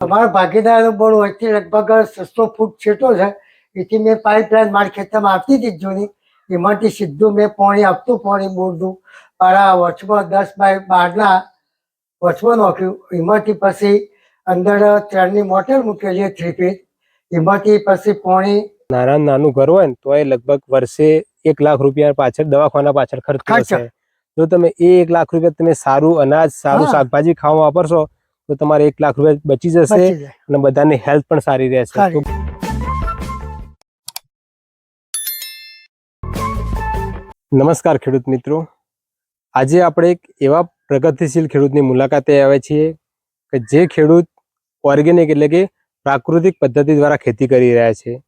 અમારા ભાગીદારો બોર્ડ વચ્ચે લગભગ છસો ફૂટ છેટો છે. એથી મેં પાઇપલાઇન મારી ખેતરમાં આપતી હતી જૂની. એમાંથી સીધું મેં પાણી આપતું પાણી બોરનું. મારા વર્ષમાં દસ બાય બારના વર્ષમાં નાખ્યું. એમાંથી પછી અંદર ત્રણની મોટર મૂકેલી થ્રી ફીટ એમાંથી પછી પાણી નાના નાનું ઘર હોય ને તો એ લગભગ વર્ષે એક લાખ રૂપિયા પાછળ દવાખાના પાછળ ખર્ચ ખર્ચ. થશે જો તમે એ એક લાખ રૂપિયા તમે સારું અનાજ સારું શાકભાજી ખાવા વાપરશો તો તમારે એક લાખ રૂપિયા બચી જશે અને બધાની હેલ્થ પણ સારી રહેશે. નમસ્કાર ખેડૂત મિત્રો. આજે આપણે એક એવા પ્રગતિશીલ ખેડૂતની મુલાકાતે આવ્યા છીએ કે જે ખેડૂત ઓર્ગેનિક એટલે કે પ્રાકૃતિક પદ્ધતિ દ્વારા ખેતી કરી રહ્યા છે.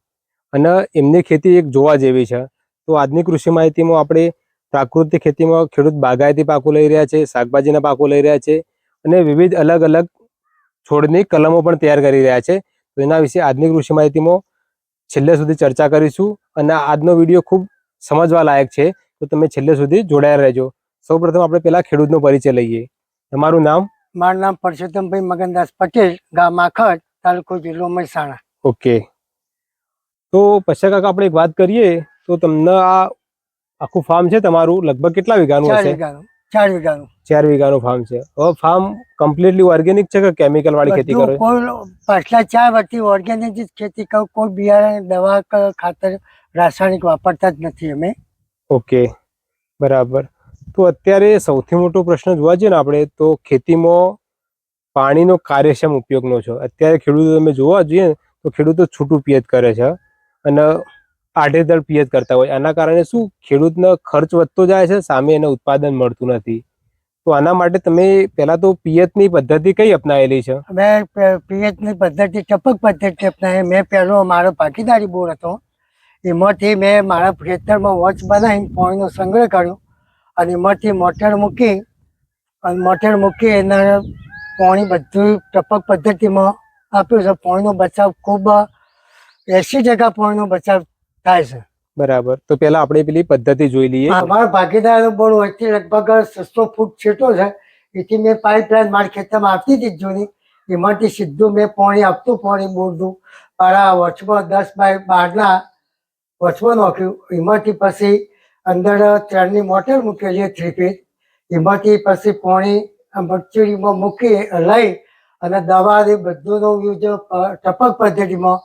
અને એમની ખેતી એક જોવા જેવી છે. તો આજની કૃષિ માહિતીમાં આપણે પ્રાકૃતિક ખેતીમાં ખેડૂત બાગાયતી પાકો લઈ રહ્યા છે શાકભાજીના પાકો લઈ રહ્યા છે અને વિવિધ અલગ અલગ છોડની કલમો પણ તૈયાર કરી રહ્યા છે. તો એના વિશે આજની કૃષિ માહિતીમાં છેલ્લે સુધી ચર્ચા કરીશું અને આજનો વીડિયો ખૂબ સમજવા લાયક છે. તો તમે છેલ્લે સુધી જોડાયા રહેજો. સૌપ્રથમ આપણે પેલા ખેડૂતનો પરિચય લઈએ. તમારું નામ? મારું નામ પરસોત્તમભાઈ મગનદાસ પટેલ ગામ આખડ તાલુકો જિલ્લો મહેસાણા. ઓકે. તો પછી કાકા આપણે એક વાત કરીએ. તો તમને આ આખું ફાર્મ છે તમારું લગભગ કેટલા વીઘાનું હશે? ચાર વીઘાનું. ચાર વીઘાનું ફાર્મ છે. હવે ફાર્મ કમ્પ્લીટલી ઓર્ગેનિક છે કે કેમિકલ વાળી ખેતી કરો કોઈ પાછલા ચાર વર્ષથી ઓર્ગેનિક જ ખેતી કરું કોઈ બિયારણ દવા ખાતર રાસાયણિક વાપરતા જ નથી અમે. ઓકે બરાબર. તો અત્યારે સૌથી મોટો પ્રશ્ન જોવા જઈએ ને આપણે તો ખેતીમાં પાણીનો કાર્યક્ષમ ઉપયોગનો છે. અત્યારે ખેડૂતો તમે જોવા જઈએ તો ખેડૂતો છૂટું પિયત કરે છે. અને આડેધડ પિયત કરતા હોય. આના કારણે શું? ખેડૂતનો ખર્ચ વધતો જાય છે, સામે એને ઉત્પાદન મળતું નથી. તો આના માટે તમે પહેલા તો પિયતની પદ્ધતિ કઈ અપનાવેલી છે? મેં પીએચની પદ્ધતિ, ટપક પદ્ધતિ અપનાવી. મેં પહેલો મારો ભાગીદારી બોર હતો. એમાંથી મેં મારા ખેતરમાં વોચ બનાવીને પાણીનો સંગ્રહ કર્યો અને એમાંથી મોટર મૂકી અને મોટર મૂકી એના પાણી બધું ટપક પદ્ધતિમાં આપ્યું છે. પાણીનો બચાવ ખૂબ એસી ટકા પાણીનો બચાવ થાય છે. બરાબર. તો પેલા આપણે પેલી પદ્ધતિ જોઈ લઈએ. અમારો ભાગીદાર બોર્ડ વચ્ચે લગભગ સસ્તો ફૂટ છેટો છે. એથી મેં પાઇપલાઇન મારા ખેતરમાં આપતી હતી જૂની. એમાંથી સીધું મેં પાણી આપતું પાણી બોરનું મારા વચમાં દસ બાય બારના વચમાં નાખ્યું. એમાંથી પછી અંદર ત્રણની મોટર મૂકેલી થ્રી ફીટ એમાંથી પછી પાણી મચુરીમાં મૂકી લઈ અને દવા એ બધુંનો યુઝ ટપક પદ્ધતિમાં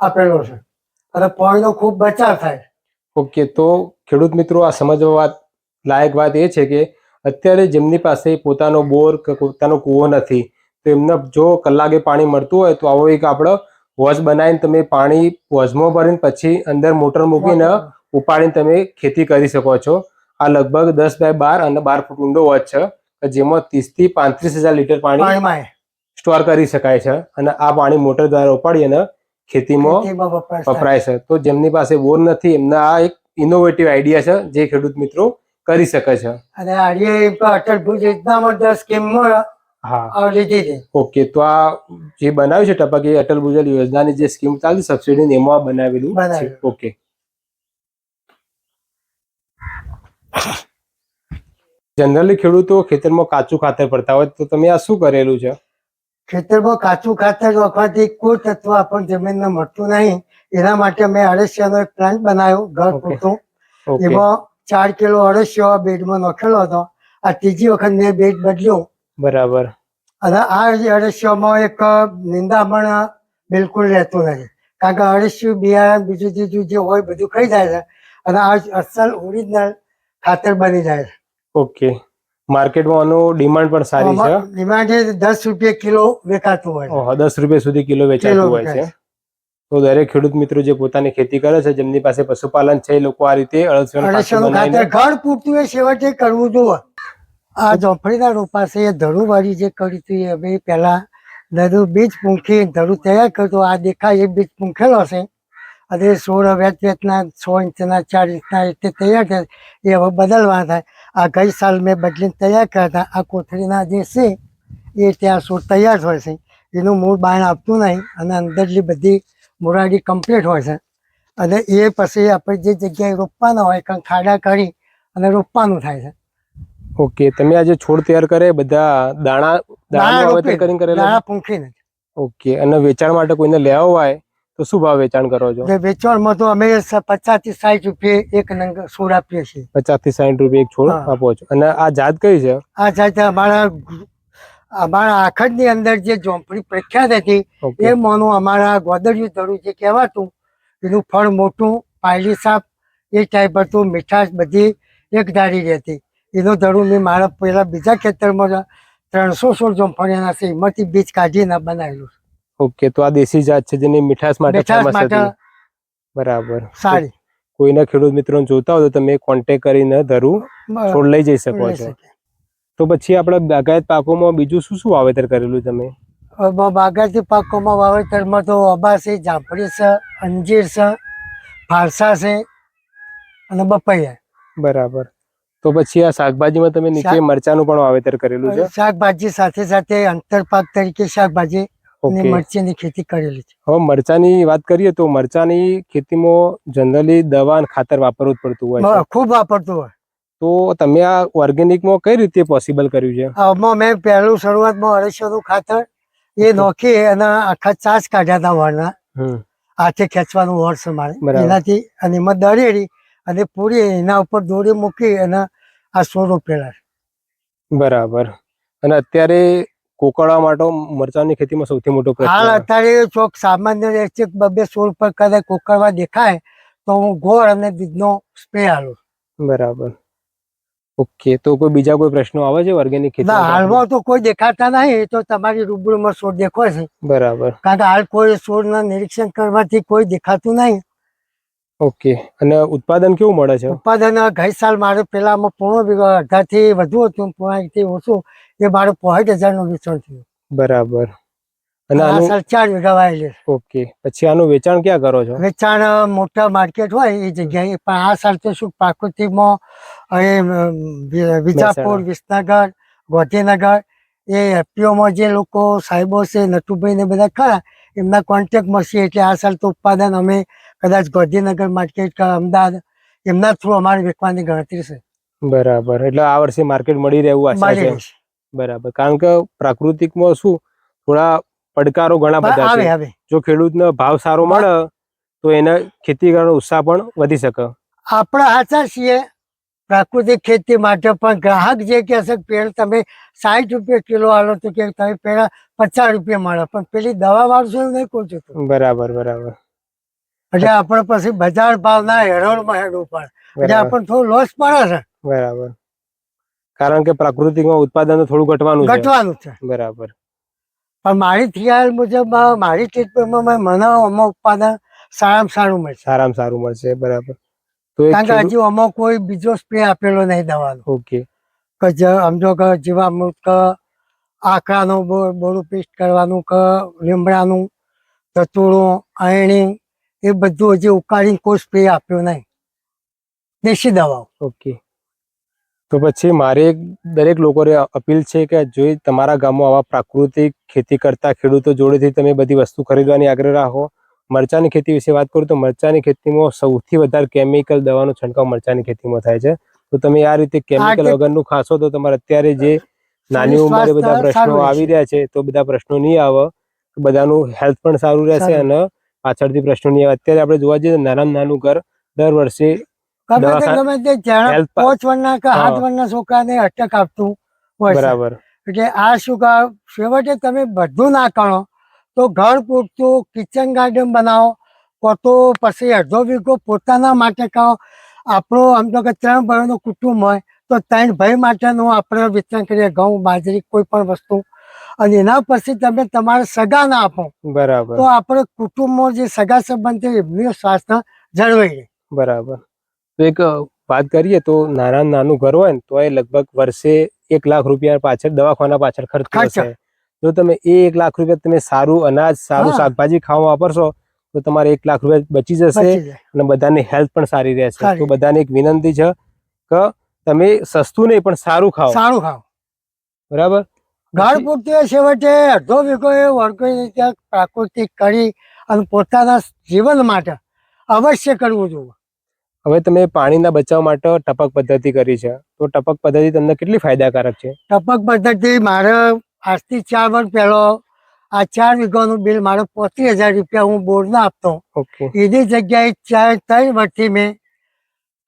આપેલો છે. અને પાણીનો ખૂબ બચાવ થાય. ઓકે તો ખેડૂત મિત્રો આ સમજવા વાત લાયક વાત એ છે કે અત્યારે જેમની પાસે પોતાનો બોર કે પોતાનો કૂવો નથી તો એમને જો કલાકે પાણી મળતું હોય તો આવો એક આપણો વોઝ બનાવીને તમે પાણી વોઝમાં ભરીને પછી અંદર મોટર મૂકીને ઉપાડીને તમે ખેતી કરી શકો છો. આ લગભગ દસ બાય બાર અને બાર ફૂટ ઊંડો વોચ છે જેમાં ત્રીસથી પાંત્રીસ હજાર લીટર પાણી સ્ટોર કરી શકાય છે. અને આ પાણી મોટર દ્વારા ઉપાડી અને ખેતીમાં. વપરાય છે. તો જેમની પાસે બોર નથી એમના આ એક ઇનોવેટિવ આઈડિયા છે જે ખેડૂત મિત્રો કરી શકે છે. અને આઈડિયા અટલ ભુજ યોજનામાં દસ સ્કીમમાં ઓકે તો આ જે બનાવ્યું છે ટપક એ અટલ ભુજલ યોજનાની જે સ્કીમ ચાલતી સબસિડી એમાં બનાવેલું છે. ઓકે. જનરલી ખેડૂતો ખેતરમાં કાચું ખાતર પડતા હોય તો તમે આ શું કરેલું છે? ખેતરમાં કાચું ખાતર નાખવાથી કોઈ તત્વ આપણને માં મળતું નહીં. એના માટે મેં અળસિયાનો એક પ્લાન્ટ બનાવ્યો ઘર. પૂરતું. એમાં ચાર કિલો અળસિયો બેડમાં નાખેલો હતો. આ ત્રીજી વખત મેં બેડ બદલ્યો. બરાબર. અને આ અળસિયામાં એક નિંદામણ બિલકુલ રહેતું નથી. કારણ કે અળસિયું બિયારણ બીજું ત્રીજું જે હોય બધું ખાઈ જાય છે. અને આ અસલ ઓરિજિનલ ખાતર બની જાય છે. ઓકે માર્કેટમાં આનું ડિમાન્ડ પણ સારી છે. ડિમાન્ડ છે દસ રૂપિયા કિલો વેચાતું હોય. દસ રૂપિયા સુધી કિલો વેચાતું હોય છે. તો દરેક ખેડૂત મિત્રો જે પોતાની ખેતી કરે છે જેમની પાસે પશુપાલન છે એ લોકો આ રીતે ઘર પૂરતું એ છેવટે કરવું જોવે આ જોફળીના રોપા છે એ ધરુવાળી જે કરી હતી એ અમે પહેલા ધરુ બીજ પૂંખી ધરુ તૈયાર કરતો આ દેખાય એ બીજ પૂંખેલો છે. અને સોળ વેચ વેચના સો ઇંચના ચાર ઇંચના રીતે તૈયાર થાય એ હવે બદલવા થાય. આ ગઈ સાલ મેં બદલીને તૈયાર કર્યા હતા. આ કોથળીના જે છે એ ત્યાં સોળ તૈયાર હોય છે. એનું મૂળ બાણ આપતું નહીં અને અંદરલી બધી મુરાડી કમ્પ્લીટ હોય છે. અને એ પછી આપણે જે જગ્યાએ રોપવાના હોય કંઈક ખાડા કરી અને રોપવાનું થાય છે. ઓકે તમે આ જે છોડ તૈયાર કરે બધા દાણા દાણા કરીને કરેલા? દાણા પૂંખીને. ઓકે અને વેચાણ માટે કોઈને લેવા હોય? તો શું ભાવ વેચાણ કરો છો? વેચાણમાં તો અમે પચાસથી સાઠ રૂપિયા એક નંગ છોડ આપીએ છીએ. પચાસથી સાઠ રૂપિયા એક છોડ આપો છો. અને આ જાત કઈ છે? આ જાત અમારા અમારા અમારા આખડની અંદર જે ઝોંપડી પ્રખ્યાત હતી એ મોનું અમારા ગોદડિયું ધરું જે કહેવાતું એનું ફળ મોટું પાયલી સાપ એ ટાઈપ હતું મીઠાશ બધી એક ધારી રહેતી. એનું ધરું મેં મારા પેલા બીજા ખેતરમાં ત્રણસો સોળ જોંફળિયાના છે એમાંથી બીજ કાઢીને બનાવેલું ઓકે તો આ દેશી જાત છે જેની મીઠાશ માટે ફેમસ હતી. બરાબર. સારી. કોઈના ખેડૂત મિત્રો જોતા હોય તો તમે કોન્ટેક કરીને ધરું છોડ લઈ જઈ શકો છો. તો પછી આપણે બાગાયત પાકોમાં બીજું શું શું વાવેતર કરેલું તમે? બાગાયતી પાકોમાં વાવેતરમાં તો અબા છે જાંફળી છે અંજીર છે ફારસા છે અને બપૈયા. બરાબર. તો પછી આ શાકભાજીમાં તમે નીચે મરચાનું પણ વાવેતર કરેલું છે? શાકભાજી સાથે સાથે અંતરપાક તરીકે શાકભાજી અને મરચીની ખેતી કરેલી છે. હવે મરચાની વાત કરીએ તો મરચાની ખેતીમાં જનરલી દવા અને ખાતર વાપરવું જ પડતું હોય ખૂબ વાપરતું હોય. તો તમે આ ઓર્ગેનિકમાં કઈ રીતે પોસિબલ કર્યું છે? આમાં મેં પહેલું શરૂઆતમાં અઢીસોનું ખાતર એ નોખી અને આખા ચાસ કાઢ્યા હતા વળના. હાથે ખેંચવાનું વળ છે મારે. એનાથી અને એમાં દળેડી અને પૂરી એના ઉપર દોરી મૂકી અને આ સો રોપેલા બરાબર. અને અત્યારે કોકળા માટે મરચાની ખેતીમાં સૌથી મોટો હાલ પ્રશ્ન અત્યારે ચોક સામાન્ય રહેશે બબે સોળ પર કદાચ કોકળવા દેખાય તો હું ગોળ અને દીધનો સ્પ્રે આલું બરાબર. ઓકે તો કોઈ બીજા કોઈ પ્રશ્નો આવે છે ઓર્ગેનિક ખેતી ના હાલમાં તો કોઈ દેખાતા નહીં તો તમારી રૂબરૂમાં છોડ દેખો છે. બરાબર. કારણ કે હાલ કોઈ છોડના નિરીક્ષણ કરવાથી કોઈ દેખાતું નહીં. ઓકે. અને ઉત્પાદન કેવું મળે છે? ઉત્પાદન ગઈ સાલ મારે પેલામાં પોણો અડધાથી વધુ હતું પોણાથી ઓછું. એ મારે પોઈન્ટ હજારનું વેચાણ થયું. બરાબર. અને આ સાલ ચાર વીઘા વાયેલી. ઓકે. પછી આનું વેચાણ ક્યાં કરો છો? વેચાણ મોટા માર્કેટ હોય એ જગ્યાએ. પણ આ સાલ તો શું પ્રાકૃતિકમાં વિજાપુર વિસનગર ગોધીનગર એ એફપીઓમાં જે લોકો સાહેબો છે નટુભાઈ ને બધા ખરા એમના કોન્ટેક્ટમાં છે એટલે આ સાલ તો ઉત્પાદન અમે કદાચ ગોધીનગર માર્કેટ કે અમદાવાદ એમના થ્રુ અમારે વેચવાની ગણતરી છે. બરાબર. એટલે આ વર્ષે માર્કેટ મળી રહેવું આશા છે બરાબર. કારણ કે પ્રાકૃતિકમાં શું થોડા પડકારો ઘણા બધા છે. જો ખેડૂતને ભાવ સારો મળે તો એને ખેતી કરવાનો ઉત્સાહ પણ વધી શકે. આપણે આશા છીએ. પ્રાકૃતિક ખેતી માટે પણ ગ્રાહક જે કહે છે કે પેડ તમે સાઠ રૂપિયા કિલો આલો તો કે તમે પેલા પચાસ રૂપિયા મળે પણ પેલી દવા વાળશો એવું નહીં કહું છું બરાબર બરાબર. એટલે આપણે પછી બજાર ભાવના હેરોળમાં હેડવું પડે. એટલે આપણને થોડું લોસ પડે છે. બરાબર. કારણ કે પ્રાકૃતિકમાં ઉત્પાદન થોડું ઘટવાનું ઘટવાનું છે. બરાબર. પણ મારી થિયાલ મુજબ મારી ટ્રીટમેન્ટમાં મને અમુક ઉત્પાદન સારામાં સારું મળશે. સારામાં સારું મળશે બરાબર. તો કારણ કે હજી અમુક કોઈ બીજો સ્પ્રે આપેલો નહીં દવાનો. ઓકે. કે સમજો કે જીવામૃત કે આકરાનો બોડું પેસ્ટ કરવાનું કે લીમડાનું તતુડું અયણી એ બધું હજી ઉકાળીને કોઈ સ્પ્રે આપ્યો નહીં. દેશી દવાઓ. ઓકે તો પછી મારે દરેક લોકોને અપીલ છે કે જો તમારા ગામમાં આવા પ્રાકૃતિક ખેતી કરતા ખેડૂતો જોડેથી તમે બધી વસ્તુ ખરીદવાની આગ્રહ રાખો. મરચાની ખેતી વિશે વાત કરું તો મરચાની ખેતીમાં સૌથી વધારે કેમિકલ દવાનો છંટકાવ મરચાની ખેતીમાં થાય છે. તો તમે આ રીતે કેમિકલ વગરનું ખાશો તો તમારે અત્યારે જે નાની ઉંમરે બધા પ્રશ્નો આવી રહ્યા છે તો બધા પ્રશ્નો નહીં આવે. બધાનું હેલ્થ પણ સારું રહેશે અને પાછળથી પ્રશ્નોની અત્યારે આપણે જોવા જઈએ નાનામાં નાનું ઘર દર વર્ષે ગમે તે દવાખા- ગમે તે જાણે health પા- પાંચ વર્ષના કે હા. સાત વર્ષના છોકરાને અટક આપતું હોય બરાબર. એટલે આ શું કહે છેવટે તમે બધું ના કરો તો ઘર પૂરતું કિચન ગાર્ડન બનાવો કો પછી અડધો વીઘો પોતાના માટે કહો આપણો આમ તો કે ત્રણ ભાઈનું કુટુંબ હોય તો ત્રણ ભાઈ માટેનું આપણે વિતરણ કરીએ ઘઉં બાજરી કોઈ પણ વસ્તુ. અને એના પછી તમે તમારા સગા ના આપો. બરાબર. તો આપણે કુટુંબમાં જે સગા સંબંધ એમનું સ્વાસ્થ્ય જળવાઈ રહે. બરાબર. તો એક વાત કરીએ તો નાના નાનું ઘર હોય ને તો એ લગભગ વર્ષે એક લાખ રૂપિયા પાછળ દવાખાના પાછળ ખર્ચ. થશે જો તમે એ એક લાખ રૂપિયા તમે સારું અનાજ સારું શાકભાજી ખાવા વાપરશો તો તમારે એક લાખ રૂપિયા બચી જશે અને બધાની હેલ્થ પણ સારી રહેશે. તો બધાને એક વિનંતી છે કે તમે સસ્તું નહીં પણ સારું ખાઓ. સારું ખાઓ. બરાબર? પછી- પૂરતી છેવટે અડધો વીઘો એ પ્રાકૃતિક કરી અને પોતાના જીવન માટે અવશ્ય કરવું જોઈએ. હવે તમે પાણીના બચાવ માટે ટપક પદ્ધતિ કરી છે. તો ટપક પદ્ધતિ તમને કેટલી ફાયદાકારક છે? ટપક પદ્ધતિ મારે આજથી ચાર વર્ષ પહેલો આ ચાર વીઘાનું બિલ મારો પોત્રીસ હજાર રૂપિયા હું બોર્ડના આપતો. ઓકે. એની જગ્યાએ ચાર ત્રણ વર્ષથી મેં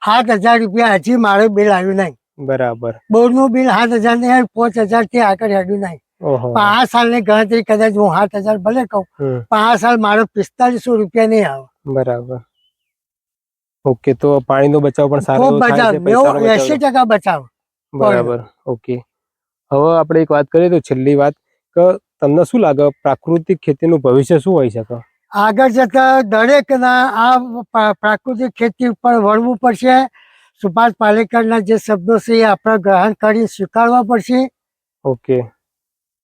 સાત હજાર રૂપિયા હજી મારું બિલ આવ્યું નહીં. બરાબર. બોર્ડનું બિલ સાત હજાર ને પાંચ હજારથી આગળ હેડ્યું નહીં. પણ આ સાલની ગણતરી કદાચ હું સાત હજાર ભલે કહું પણ આ સાલ મારો પિસ્તાલીસો રૂપિયા નહીં આવે. બરાબર. ઓકે તો પાણીનો બચાવ પણ સારો બચાવ એસી ટકા બચાવ. બરાબર ઓકે. હવે આપણે એક વાત કરીએ તો છેલ્લી વાત કે તમને શું લાગે પ્રાકૃતિક ખેતીનું ભવિષ્ય શું હોઈ શકે? આગળ જતા દરેકના આ પ્રાકૃતિક ખેતી ઉપર વળવું પડશે સુભાષ પાલેકરના જે શબ્દો છે એ આપણે ગ્રહણ કરી સ્વીકારવા પડશે. ઓકે.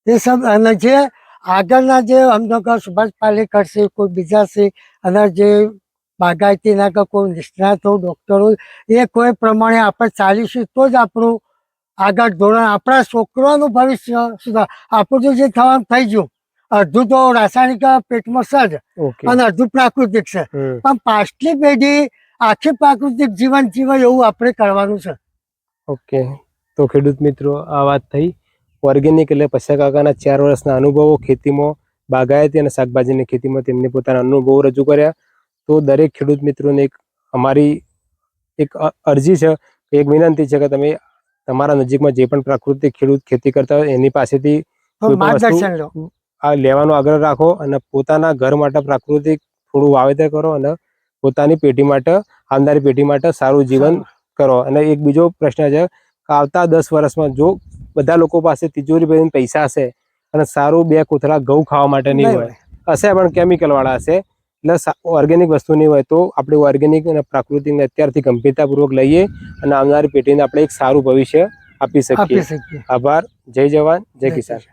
એ શબ્દ અને જે આગળના જે અમદાવાદ સુભાષ પાલેકર છે કોઈ બીજા છે અને જે બાગાયતીના કે કોઈ નિષ્ણાતો હોય એ કોઈ પ્રમાણે આપણે ચાલીશું તો જ આપણું આગળ ધોરણ આપણા છોકરાનું ભવિષ્ય સુધાર આપણું તો જે થવાનું થઈ ગયું. અડધું તો રાસાયણિક પેટમાં સજ અને અડધું પ્રાકૃતિક છે. પણ પાછલી પેઢી આખી પ્રાકૃતિક જીવન જીવાય એવું આપણે કરવાનું છે. ઓકે. તો ખેડૂત મિત્રો આ વાત થઈ. ઓર્ગેનિક એટલે પૈસા કાકાના ચાર વર્ષના અનુભવો ખેતીમાં બાગાયતી અને શાકભાજીની ખેતીમાં તેમને પોતાના અનુભવો રજૂ કર્યા. તો દરેક ખેડૂત મિત્રોને એક અમારી એક અરજી છે. એક વિનંતી છે કે તમે તમારા નજીકમાં જે પણ પ્રાકૃતિક ખેડૂત ખેતી કરતા હોય એની પાસેથી આ લેવાનો આગ્રહ રાખો અને પોતાના ઘર માટે પ્રાકૃતિક થોડું વાવેતર કરો અને પોતાની પેઢી માટે આવનારી પેઢી માટે સારું જીવન કરો. અને એક બીજો પ્રશ્ન છે આવતા દસ વર્ષમાં જો બધા લોકો પાસે તિજોરી ભરીને પૈસા હશે અને સારું બે કોથળા ઘઉં ખાવા માટે નહીં હોય હશે પણ કેમિકલ વાળા હશે એટલે ઓર્ગેનિક વસ્તુ નહીં હોય તો આપણે ઓર્ગેનિક અને પ્રાકૃતિકને અત્યારથી ગંભીરતાપૂર્વક લઈએ અને આવનારી પેઢીને આપણે એક સારું ભવિષ્ય આપી શકીએ. આભાર. જય જવાન. જય કિસાન.